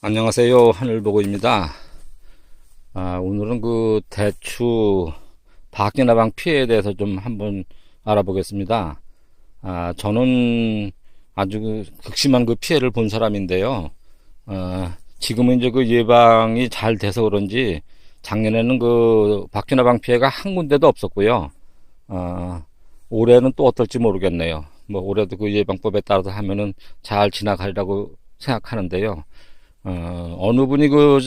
안녕하세요. 하늘보고입니다. 아, 오늘은 그 대추 박쥐나방 피해에 대해서 좀 한번 알아보겠습니다. 아, 저는 아주 그 극심한 그 피해를 본 사람인데요. 아, 지금은 이제 그 예방이 잘 돼서 그런지 작년에는 그 박쥐나방 피해가 한 군데도 없었고요. 아, 올해는 또 어떨지 모르겠네요. 뭐 올해도 그 예방법에 따라서 하면은 잘 지나가리라고 생각하는데요. 어, 어느 분이 그,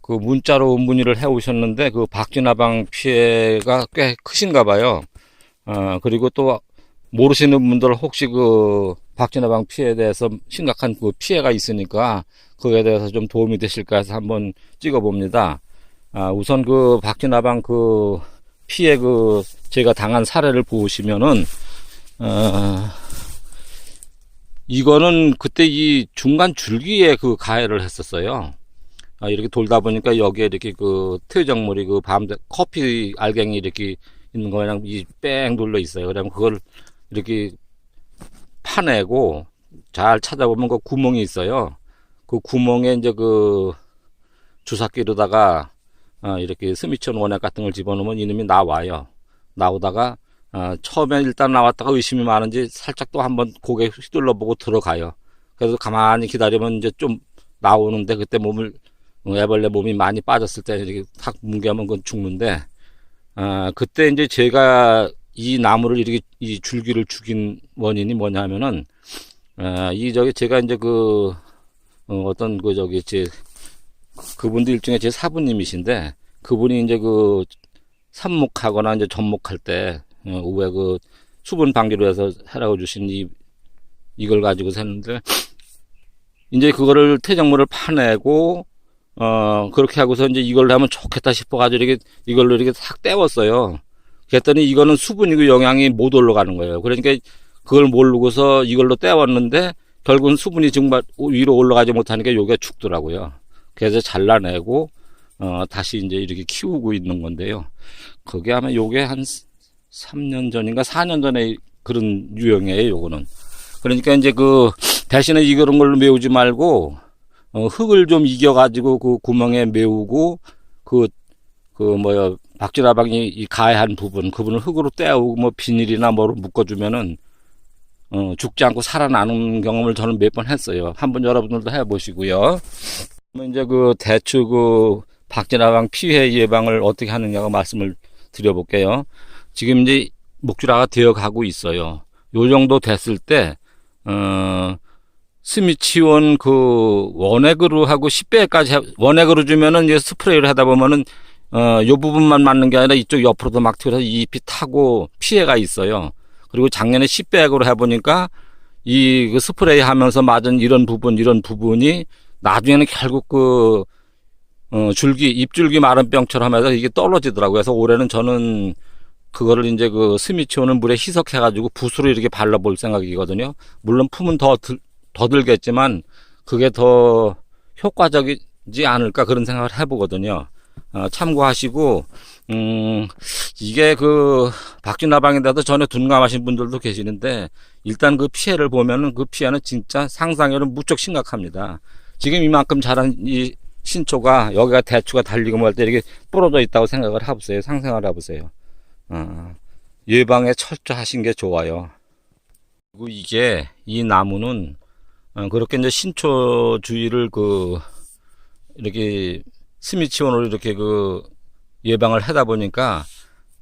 그 문자로 문의를 해 오셨는데 그 박쥐나방 피해가 꽤 크신가 봐요. 어, 그리고 또 모르시는 분들 혹시 그 박쥐나방 피해에 대해서 심각한 그 피해가 있으니까 그에 대해서 좀 도움이 되실까 해서 한번 찍어 봅니다. 아, 우선 그 박쥐나방 그 피해 그 제가 당한 사례를 보시면은 어, 이거는 그때 이 중간 줄기에 그 가해를 했었어요. 아, 이렇게 돌다 보니까 여기에 이렇게 그 퇴적물이 그 밤, 커피 알갱이 이렇게 있는 거 그냥 이뺑 둘러 있어요. 그러면 그걸 이렇게 파내고 잘 찾아보면 그 구멍이 있어요. 그 구멍에 이제 그 주사기로다가 아, 이렇게 스미천 원액 같은 걸 집어넣으면 이놈이 나와요. 나오다가 어, 처음에 일단 나왔다가 의심이 많은지 살짝 또 한번 고개 휘둘러 보고 들어가요. 그래서 가만히 기다리면 이제 좀 나오는데 그때 몸을 어, 애벌레 몸이 많이 빠졌을 때 이렇게 탁 뭉개면 그건 죽는데 아 그때 이제 제가 이 나무를 이렇게 이 줄기를 죽인 원인이 뭐냐면은 아, 이 저기 제가 이제 그 어, 어떤 그 저기 제 그분도 일종의 제 사부님이신데 그분이 이제 그 삽목하거나 이제 접목할 때 어, 우에 그 수분 방지로 해서 해라고 주신 이 이걸 가지고 샀는데 이제 그거를 퇴적물을 파내고 어 그렇게 하고서 이제 이걸 하면 좋겠다 싶어 가지고 이렇게 이걸로 이렇게 싹 떼웠어요. 그랬더니 이거는 수분이고 영양이 못 올라가는 거예요. 그러니까 그걸 모르고서 이걸로 떼웠는데 결국은 수분이 정말 위로 올라가지 못하니까 요게 죽더라고요. 그래서 잘라내고 어 다시 이제 이렇게 키우고 있는 건데요. 그게 아마 요게 한 3년 전인가 4년 전에 그런 유형이에요, 요거는. 그러니까 이제 그 대신에 이런 걸로 메우지 말고 어, 흙을 좀 이겨 가지고 그 구멍에 메우고 그, 그 뭐야, 박쥐나방이 이 가해한 부분, 그분을 흙으로 떼어오고 뭐 비닐이나 뭐로 묶어주면은 어, 죽지 않고 살아나는 경험을 저는 몇 번 했어요. 한번 여러분들도 해보시고요. 그러면 이제 그 대추 그 박쥐나방 피해 예방을 어떻게 하느냐고 말씀을 드려볼게요. 지금 이제 목줄화가 되어 가고 있어요. 요 정도 됐을 때, 어, 스미치온 그 원액으로 하고 10배까지 원액으로 주면은 이제 스프레이를 하다 보면은 어, 요 부분만 맞는 게 아니라 이쪽 옆으로도 막 튀어서 잎이 타고 피해가 있어요. 그리고 작년에 10배액으로 해보니까 이 그 스프레이 하면서 맞은 이런 부분, 이런 부분이 나중에는 결국 그, 어, 줄기, 잎줄기 마른병처럼 해서 이게 떨어지더라고요. 그래서 올해는 저는 그거를 이제 그 스미치온을 물에 희석해가지고 붓으로 이렇게 발라볼 생각이거든요. 물론 품은 더, 들, 더 들겠지만 그게 더 효과적이지 않을까 그런 생각을 해보거든요. 어, 참고하시고, 음, 이게 그 박쥐나방인데도 전에 둔감하신 분들도 계시는데 일단 그 피해를 보면은 그 피해는 진짜 상상으로는 무척 심각합니다. 지금 이만큼 자란 이 신초가 여기가 대추가 달리고 뭐 할 때 이렇게 부러져 있다고 생각을 해보세요. 상상을 해보세요. 어, 예방에 철저하신 게 좋아요. 그리고 이게 이 나무는 어, 그렇게 이제 신초 주의를 그 이렇게 스미치온으로 이렇게 그 예방을 하다 보니까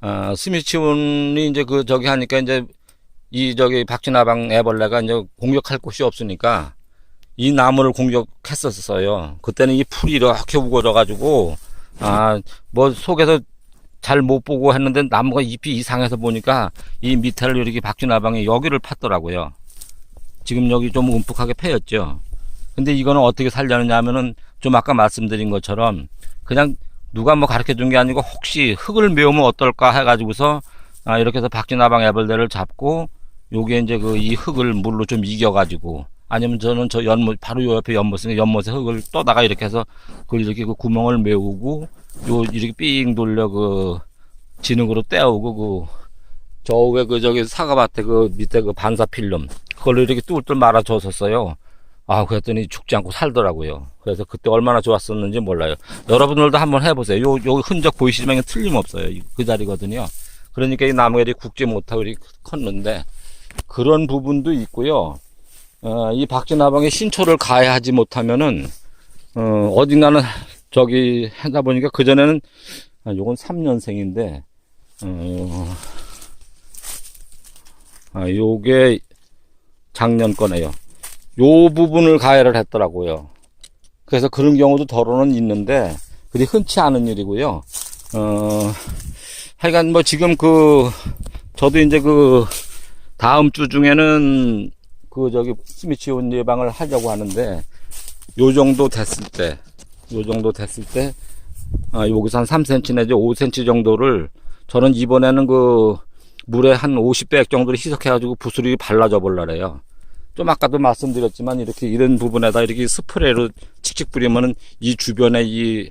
어, 스미치온이 이제 그 저기 하니까 이제 이 저기 박쥐나방 애벌레가 이제 공격할 곳이 없으니까 이 나무를 공격했었어요. 그때는 이 풀이 이렇게 우거져 가지고 아 뭐 속에서 잘 못 보고 했는데 나무가 잎이 이상해서 보니까 이 밑에를 이렇게 박쥐나방이 여기를 팠더라고요. 지금 여기 좀 움푹하게 패였죠. 근데 이거는 어떻게 살려느냐 하면은 좀 아까 말씀드린 것처럼 그냥 누가 뭐 가르쳐 준 게 아니고 혹시 흙을 메우면 어떨까 해가지고서 아 이렇게 해서 박쥐나방 애벌레를 잡고 요게 이제 그 이 흙을 물로 좀 이겨가지고 아니면 저는 저 연못 바로 요 옆에 연못에 연못에 흙을 떠다가 이렇게 해서 그걸 이렇게 그 구멍을 메우고 요 이렇게 삥 돌려 그 진흙으로 떼어오고 그 저 왜 그 저기 사과밭에 그 밑에 그 반사 필름 그걸로 이렇게 뚫뚫 말아 줬었어요. 아, 그랬더니 죽지 않고 살더라고요. 그래서 그때 얼마나 좋았었는지 몰라요. 여러분들도 한번 해보세요. 요, 요 흔적 보이시면 틀림없어요. 이- 그 자리거든요. 그러니까 이 나무가 이렇게 굵지 못하고 이렇게 컸는데, 그런 부분도 있고요. 어, 이 박쥐나방에 신초를 가해하지 못하면은, 어, 어딘가는 저기 하다 보니까 그 전에는, 아, 요건 3년생인데, 어, 아, 요게 작년 거네요. 요 부분을 가해를 했더라고요. 그래서 그런 경우도 더러는 있는데, 그리 흔치 않은 일이고요. 어, 하여간 뭐 지금 그, 저도 이제 그, 다음 주 중에는 그 저기 스미치온 예방을 하려고 하는데, 요 정도 됐을 때, 요 정도 됐을 때, 아, 여기서 한 3cm 내지 5cm 정도를 저는 이번에는 그 물에 한 50배 정도를 희석해가지고 부스러기 발라줘 볼라래요. 좀 아까도 말씀드렸지만 이렇게 이런 부분에다 이렇게 스프레이로 칙칙 뿌리면은 이 주변에 이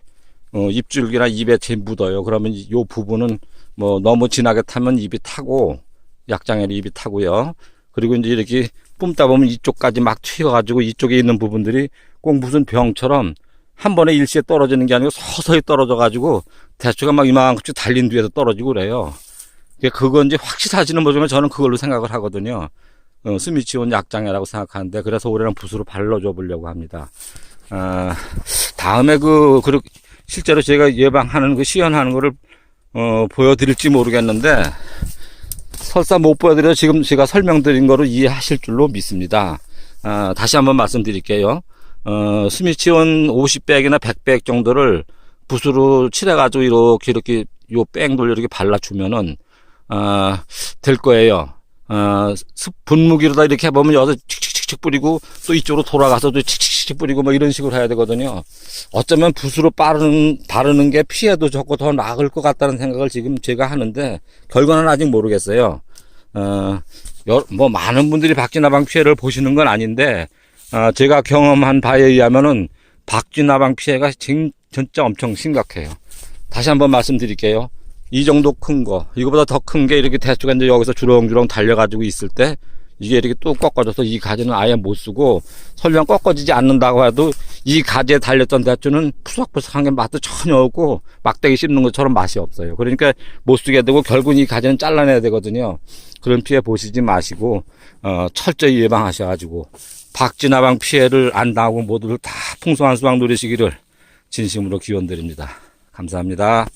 어, 잎줄기나 입에 제 묻어요. 그러면 이 부분은 뭐 너무 진하게 타면 입이 타고 약장에는 입이 타고요. 그리고 이제 이렇게 뿜다 보면 이쪽까지 막 튀어가지고 이쪽에 있는 부분들이 꼭 무슨 병처럼 한 번에 일시에 떨어지는 게 아니고 서서히 떨어져가지고 대추가 막 이만큼 달린 뒤에서 떨어지고 그래요. 그건 이제 확실하지는 못하지만 저는 그걸로 생각을 하거든요. 어, 스미치온 약장이라고 생각하는데 그래서 올해는 붓으로 발라줘 보려고 합니다. 아, 다음에 그, 그 실제로 제가 예방하는 그 시연하는 거를 어, 보여드릴지 모르겠는데 설사 못 보여드려 지금 제가 설명드린 거로 이해하실 줄로 믿습니다. 아, 다시 한번 말씀드릴게요. 어, 스미치온 50백이나 100백 정도를 붓으로 칠해가지고 이렇게 이렇게 요 뺑돌 이렇게 발라주면은 아, 될 거예요. 어, 습- 분무기로다 이렇게 해보면 여기서 칙칙칙칙 뿌리고 또 이쪽으로 돌아가서 또 칙칙칙 뿌리고 뭐 이런 식으로 해야 되거든요. 어쩌면 붓으로 바르는, 바르는 게 피해도 적고 더 나을 것 같다는 생각을 지금 제가 하는데 결과는 아직 모르겠어요. 어, 여- 뭐 많은 분들이 박쥐나방 피해를 보시는 건 아닌데 어, 제가 경험한 바에 의하면은 박쥐나방 피해가 진, 진짜 엄청 심각해요. 다시 한번 말씀드릴게요. 이 정도 큰 거, 이거보다 더 큰 게 이렇게 대추가 이제 여기서 주렁주렁 달려가지고 있을 때, 이게 이렇게 또 꺾어져서 이 가지는 아예 못 쓰고, 설령 꺾어지지 않는다고 해도 이 가지에 달렸던 대추는 푸석푸석한 게 맛도 전혀 없고, 막대기 씹는 것처럼 맛이 없어요. 그러니까 못 쓰게 되고, 결국은 이 가지는 잘라내야 되거든요. 그런 피해 보시지 마시고, 어, 철저히 예방하셔가지고, 박쥐나방 피해를 안 당하고 모두들 다 풍성한 수확 누리시기를 진심으로 기원드립니다. 감사합니다.